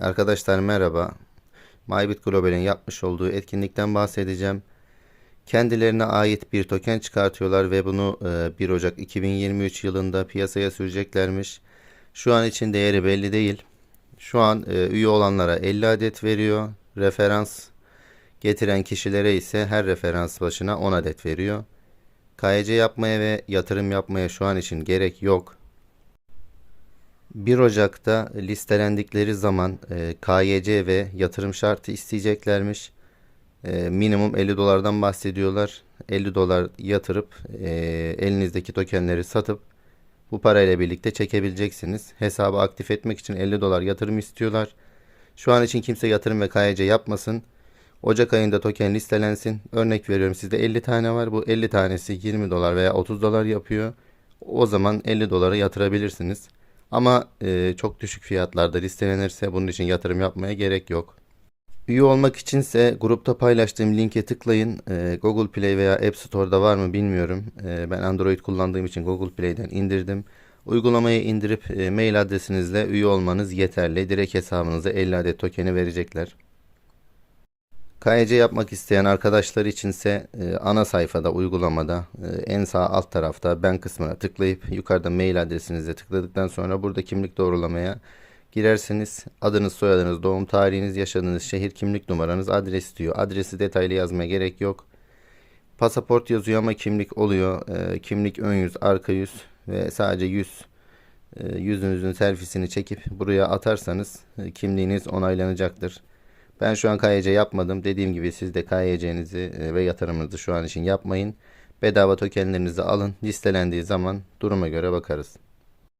Arkadaşlar merhaba. Maybit Global'in yapmış olduğu etkinlikten bahsedeceğim. Kendilerine ait bir token çıkartıyorlar ve bunu e, 1 Ocak 2023 yılında piyasaya süreceklermiş. Şu an için değeri belli değil. Şu an e, üye olanlara 50 adet veriyor. Referans getiren kişilere ise her referans başına 10 adet veriyor. KYC yapmaya ve yatırım yapmaya şu an için gerek yok. 1 Ocak'ta listelendikleri zaman e, KYC ve yatırım şartı isteyeceklermiş. E, minimum 50 dolardan bahsediyorlar. 50 dolar yatırıp e, elinizdeki tokenleri satıp bu parayla birlikte çekebileceksiniz. Hesabı aktif etmek için 50 dolar yatırım istiyorlar. Şu an için kimse yatırım ve KYC yapmasın. Ocak ayında token listelensin. Örnek veriyorum sizde 50 tane var. Bu 50 tanesi 20 dolar veya 30 dolar yapıyor. O zaman 50 dolara yatırabilirsiniz. Ama e, çok düşük fiyatlarda listelenirse bunun için yatırım yapmaya gerek yok. Üye olmak içinse grupta paylaştığım linke tıklayın. E, Google Play veya App Store'da var mı bilmiyorum. E, ben Android kullandığım için Google Play'den indirdim. Uygulamayı indirip e, mail adresinizle üye olmanız yeterli. Direkt hesabınıza 50 adet tokeni verecekler. KYC yapmak isteyen arkadaşlar içinse e, ana sayfada uygulamada e, en sağ alt tarafta ben kısmına tıklayıp yukarıda mail adresinize tıkladıktan sonra burada kimlik doğrulamaya girerseniz adınız, soyadınız, doğum tarihiniz, yaşadığınız şehir, kimlik numaranız, adres diyor. Adresi detaylı yazmaya gerek yok. Pasaport yazıyor ama kimlik oluyor. E, kimlik ön yüz, arka yüz ve sadece yüz e, yüzünüzün selfiesini çekip buraya atarsanız e, kimliğiniz onaylanacaktır. Ben şu an KYC yapmadım. Dediğim gibi siz de KYC'nizi e, ve yatırımınızı şu an için yapmayın. Bedava tokenlerinizi alın. Listelendiği zaman duruma göre bakarız.